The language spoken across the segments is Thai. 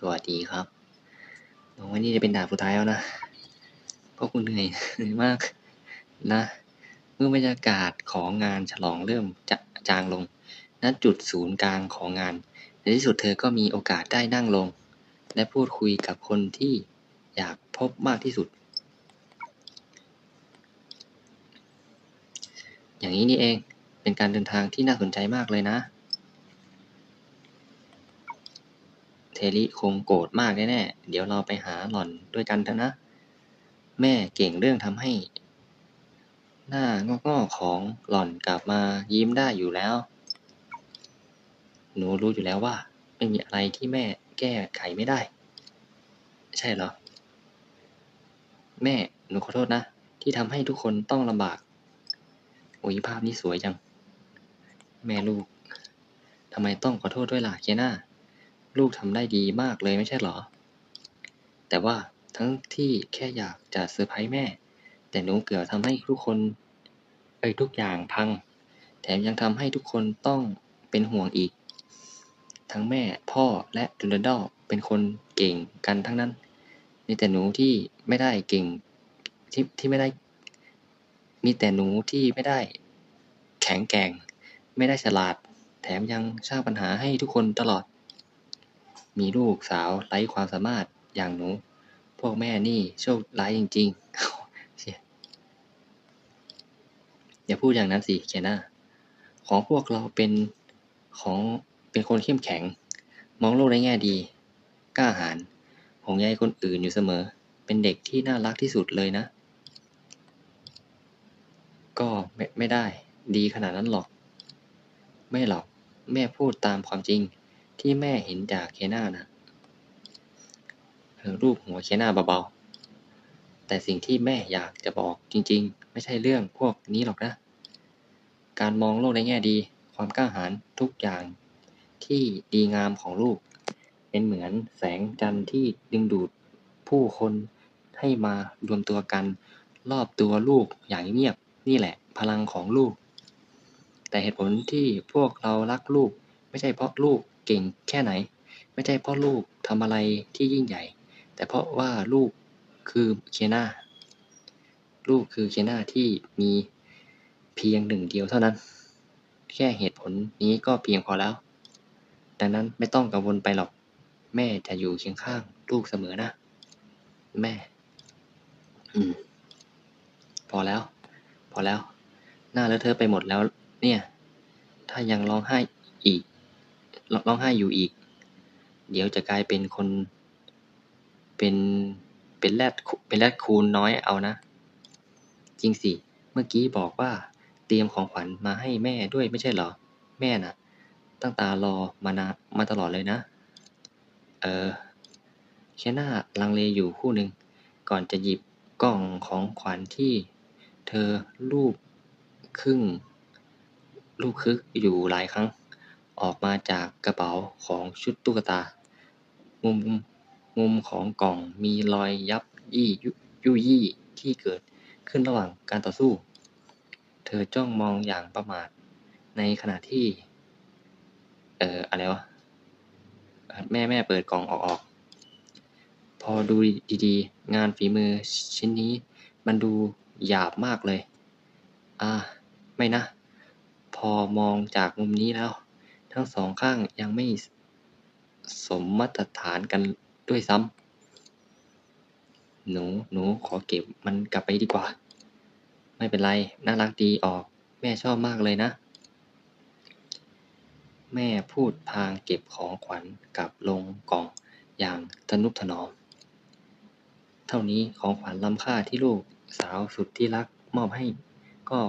สวัสดีครับหวังว่านี่จะเป็นด่านสุดท้ายแล้วนะเพราะคุณเหนื่อยเหนื่อยมากนะเมื่อบรรยากาศของงานฉลองเริ่มจะจางลงณจุดศูนย์กลางของงาน ในที่สุดเธอก็มีโอกาสได้นั่งลง และพูดคุยกับคนที่อยากพบมากที่สุด อย่างนี้นี่เองเป็นการเดินทางที่น่าสนใจมากเลยนะ เทริคงโกรธมากแน่ๆ เดี๋ยวเราไปหาหล่อนด้วยกันเถอะนะ แม่เก่งเรื่องทำให้ หน้างอกๆของหล่อนกลับมายิ้มได้อยู่แล้ว หนูรู้อยู่แล้วว่า ไม่มีอะไรที่แม่แก้ไขไม่ได้ ใช่เหรอ แม่ หนูขอโทษนะ ที่ทำให้ทุกคนต้องลำบาก โอ้ยภาพนี้สวยจัง แม่ลูกทำไมต้องขอโทษด้วยล่ะเคียน่า ลูกทำได้ดีมากเลยไม่ใช่เหรอ แต่ว่าทั้งที่แค่อยากจะเซอร์ไพรส์แม่ แต่หนูเกือบทำให้ทุกคนเอ้ทุกอย่างพัง แถมยังทำให้ทุกคนต้องเป็นห่วงอีก ทั้งแม่พ่อและดูรันดอเป็นคนเก่งกันทั้งนั้น มีแต่หนูที่ไม่ได้เก่งที่ที่ไม่ได้ มีแต่หนูที่ไม่ได้ แข็งแกร่ง ไม่ได้ฉลาด แถมยังสร้างปัญหาให้ทุกคนตลอด มีลูกสาวไร้ความสามารถอย่างหนู พวกแม่นี่โชคร้ายจริงๆเชี่ยอย่าพูดอย่างนั้นสิเคียน่าของพวกเราเป็นของเป็นคนเข้มแข็ง มองโลกในแง่ดี กล้าหาญห่วงใยคนอื่นอยู่เสมอ เป็นเด็กที่น่ารักที่สุดเลยนะ ก็ไม่ไม่ได้ ดีขนาดนั้นหรอก ไม่หรอก แม่พูดตามความจริง ที่แม่เห็นจากเคน่านะรูปหัวเคน่าเบาๆ แต่สิ่งที่แม่อยากจะบอกจริงๆ ไม่ใช่เรื่องพวกนี้หรอกนะ การมองโลกในแง่ดี ความกล้าหาญทุกอย่างที่ดีงามของลูก เป็นเหมือนแสงจันทร์ที่ดึงดูดผู้คนให้มารวมตัวกัน รอบตัวลูกอย่างเงียบนี่แหละ พลังของลูก แต่เหตุผลที่พวกเรารักลูกไม่ใช่เพราะลูก เก่งแค่ไหน ไม่ใช่เพราะลูกทำอะไรที่ยิ่งใหญ่ แต่เพราะว่าลูกคือเคียน่าลูกคือเคียน่าที่มีเพียงหนึ่งเดียวเท่านั้น แค่เหตุผลนี้ก็เพียงพอแล้ว ดังนั้นไม่ต้องกังวลไปหรอก แม่จะอยู่เคียงข้างลูกเสมอนะ แม่ อืม พอแล้ว พอแล้ว หน้าเลอะเทอะไปหมดแล้ว เนี่ย ถ้ายังร้องไห้อีก ร้องไห้อยู่อีก เดี๋ยวจะกลายเป็นคน เป็นเป็นแรดเป็นแรดคูนน้อยเอานะ จริงสิ เมื่อกี้บอกว่า เตรียมของขวัญมาให้แม่ด้วยไม่ใช่เหรอ แม่น่ะ ตั้งตารอมานะมาตลอดเลยนะ เออแค่หน้าลังเลอยู่คู่หนึ่งก่อนจะหยิบกล่องของขวัญที่ เธอรูปครึ่งรูปคึกอยู่หลายครั้ง ออกมาจากกระเป๋าของชุดตุ๊กตา มุม มุมของกล่องมีรอยยับยี่ยุยยี่ที่เกิดขึ้นระหว่างการต่อสู้ เธอจ้องมองอย่างประมาท ในขณะที่ เอ่อ อะไรวะ แม่แม่เปิดกล่องออกออก พอดูดีๆ งานฝีมือชิ้นนี้ มันดูหยาบมากเลย อ่า ไม่นะ พอมองจากมุมนี้แล้ว ทั้งสองข้างยังไม่สมมาตรฐานกันด้วยซ้ำ หนู หนูขอเก็บมันกลับไปดีกว่า ไม่เป็นไร น่ารักดีออก แม่ชอบมากเลยนะ แม่พูดพางเก็บของขวัญกลับลงกล่องอย่างทนุถนอม เท่านี้ของขวัญล้ำค่าที่ลูกสาวสุดที่รักมอบให้ก็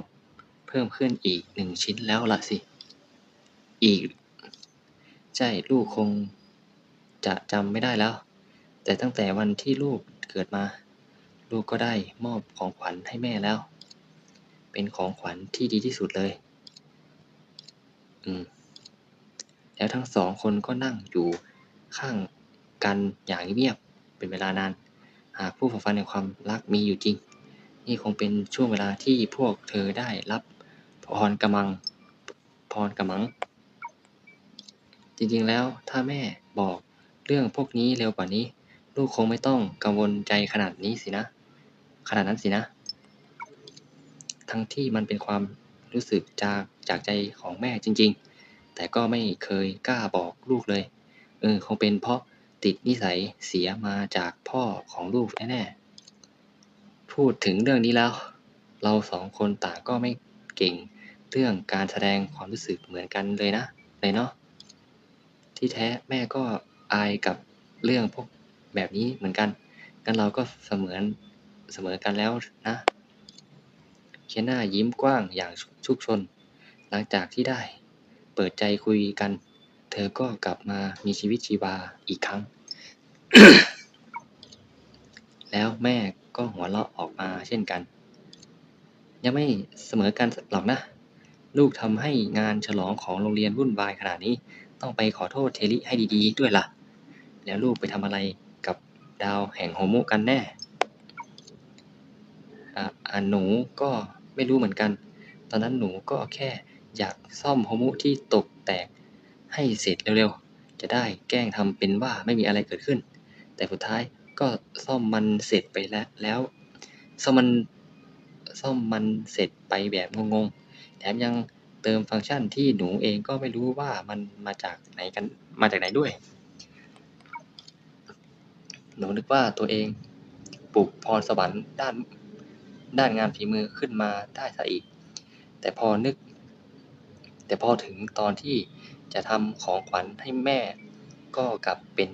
เพิ่มขึ้นอีกหนึ่งชิ้นแล้วล่ะสิ อีก ใช่ลูกคงจะจำไม่ได้แล้ว แต่ตั้งแต่วันที่ลูกเกิดมา ลูกก็ได้มอบของขวัญให้แม่แล้ว เป็นของขวัญที่ดีที่สุดเลย อืม แล้วทั้งสองคนก็นั่งอยู่ข้างกันอย่างเงียบเป็นเวลานาน หากผู้ฝ่ฝันในความรักมีอยู่จริง นี่คงเป็นช่วงเวลาที่พวกเธอได้รับพรกำมัง พรกำมัง จริง ๆ แล้ว ถ้าแม่บอกเรื่องพวกนี้เร็วกว่านี้ ลูกคงไม่ต้องกังวลใจขนาดนี้สินะ ขนาดนั้นสินะ ทั้งที่มันเป็นความรู้สึกจากจากใจของแม่จริง ๆ แต่ก็ไม่เคยกล้าบอกลูกเลย เออ คงเป็นเพราะติดนิสัยเสียมาจากพ่อของลูกแน่ๆ พูดถึงเรื่องนี้แล้ว เราสองคนต่างก็ไม่เก่งเรื่องการแสดงความรู้สึกเหมือนกันเลยนะเลยเนาะ ที่แท้แม่ก็อายกับเรื่องพวกแบบนี้เหมือนกันงั้นเราก็เสมือนเสมอกันแล้วนะ เคนนายิ้มกว้างอย่างชุกชน หลังจากที่ได้ เปิดใจคุยกัน เธอก็กลับมามีชีวิตชีวาอีกครั้ง แล้วแม่ก็หัวเราะออกมาเช่นกัน ยังไม่เสมอกันหรอกนะ ลูกทำให้งานฉลองของโรงเรียนวุ่นวายขนาดนี้ ต้องไปขอโทษเทลิให้ดีๆ ด้วยล่ะ แล้วลูกไปทำอะไรกับดาวแห่งโฮมุกันแน่อะอะหนูก็ไม่รู้เหมือนกัน ตอนนั้นหนูก็แค่อยากซ่อมโฮมุที่ตกแตกให้เสร็จเร็วๆ จะได้แกล้งทำเป็นว่าไม่มีอะไรเกิดขึ้น แต่สุดท้ายก็ซ่อมมันเสร็จไปแล้วแล้วซ่อมมันซ่อมมันเสร็จไปแบบงงๆ แถมยัง เติมฟังก์ชันที่หนูเองก็ไม่รู้ว่ามันมาจากไหนกันมาจากไหนด้วย หนูนึกว่าตัวเองปลุกพรสวรรค์ด้านด้านงานฝีมือขึ้นมาได้ซะอีก แต่พอนึก แต่พอถึงตอนที่จะทำของขวัญให้แม่ก็กลับเป็น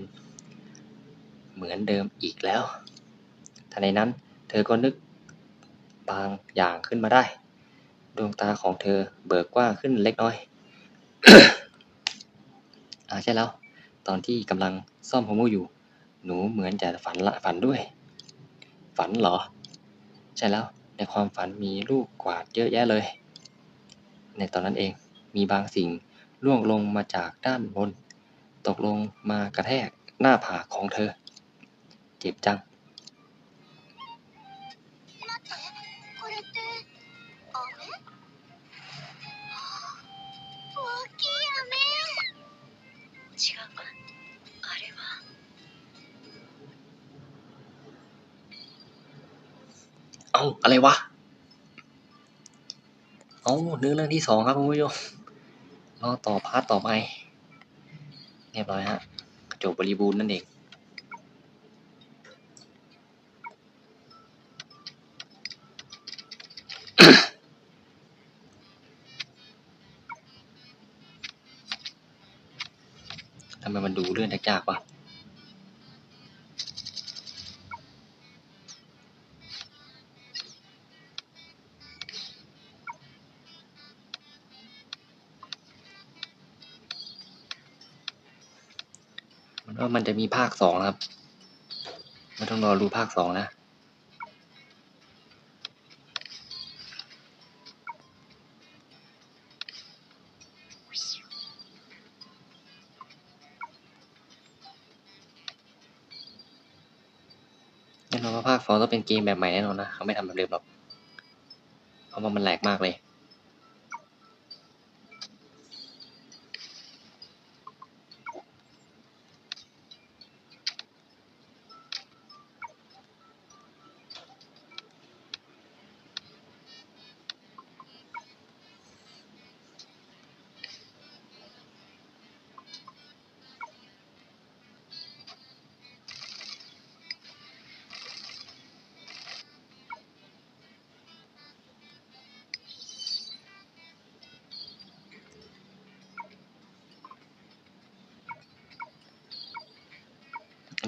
เหมือนเดิมอีกแล้วทันใดนั้น เธอก็นึกบางอย่างขึ้นมาได้ ดวงตาของเธอเบิกกว้างขึ้นเล็กน้อยอาใช่แล้ว ตอนที่กำลังซ่อมโฮมูอยู่ หนูเหมือนจะฝันละฝันด้วย ฝันเหรอ ใช่แล้ว ในความฝันมีลูกกวาดเยอะแยะเลย ในตอนนั้นเองมีบางสิ่งร่วงลงมาจากด้านบน ตกลงมากระแทกหน้าผากของเธอ เจ็บจัง อะไรวะ เอาเนื้อเรื่องที่สองครับคุณผู้ชมรอต่อพาร์ทต่อไป เรียบร้อยฮะกระจกบริบูรณ์นั่นเองทำไมมันดูเลื่อนยากๆวะ ว่ามันจะมีภาคสองครับไม่ต้องรอดูภาคสองนะ แน่นอนว่าภาคสองต้องเป็นเกมแบบใหม่แน่นอนนะ เขาไม่ทำแบบเดิมหรอก เพราะว่ามันแหลกมากเลย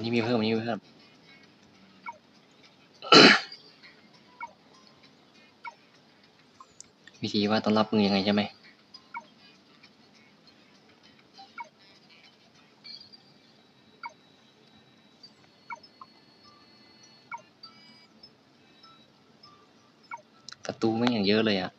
นี้มีเพิ่มอันนี้มีเพิ่มวิธีว่าต้องรับมือยังไงใช่ไหมศัตรูไม่อย่างเยอะเลยอะ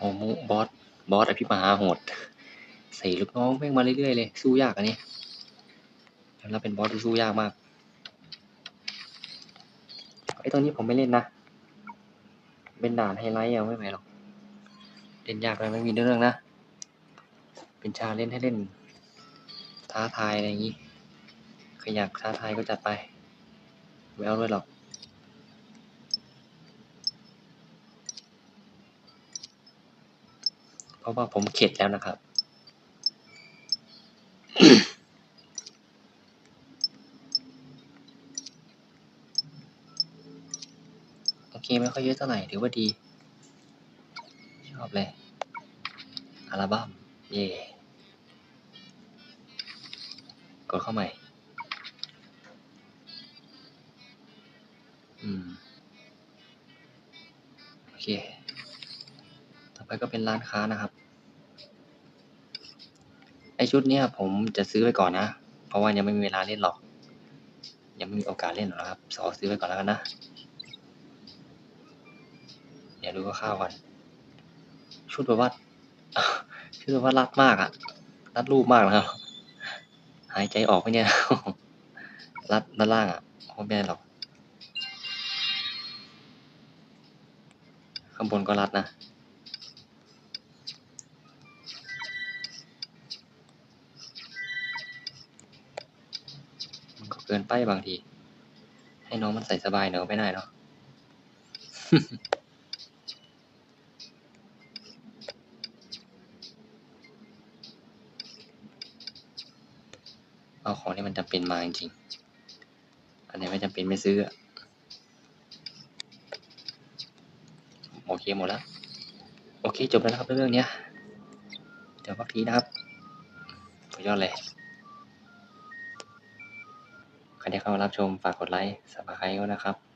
โอ้โบอส บอสอภิมหาโหด ใส่ลูกน้องแม่งมาเรื่อยๆเลย สู้ยากอันนี้แล้วเป็นบอสที่สู้ยากมาก ไอ้ตรงนี้ผมไม่เล่นนะ เป็นด่านไฮไลท์อะไม่ไหวหรอก เล่นยากเลยไม่มีเรื่องนะ เป็นชาเล่นให้เล่น ท้าทายอะไรอย่างนี้ ใครอยากท้าทายก็จัดไป ไม่เอาด้วยหรอก เพราะว่าผมเข็ดแล้วนะครับ โอเคไม่ค่อยเยอะเท่าไหร่ถือว่าดี ชอบเลย อัลบั้ม เย่กดเข้าใหม่ อืม โอเค ต่อไปก็เป็นร้านค้านะครับ ไอชุดเนี้ยผมจะซื้อไว้ก่อนนะ เพราะว่ายังไม่มีเวลาเล่นหรอก ยังไม่มีโอกาสเล่นหรอกครับขอซื้อไว้ก่อนแล้วกันนะ เดี๋ยวดูคร่าวก่อนชุดแบบว่าชุดแบบว่ารัดมากอะรัดรูปมากนะครับหายใจออกไหมเนี่ย รัดด้านล่างอะโอ้ไม่ได้หรอกข้างบนก็รัดนะ ไปบางที ให้น้องมันใส่สบายเนอะไม่ได้เนาะเอาของที่มันจำเป็นมาจริงๆอันไหนไม่จำเป็นไม่ซื้ออะโอเคหมดแล้วโอเคจบแล้วครับเรื่องเนี้ยเดี๋ยวพักทีนะครับสุดยอดเลย ที่เข้ามารับชมฝากกดไลค์สับสไครต์นะครับ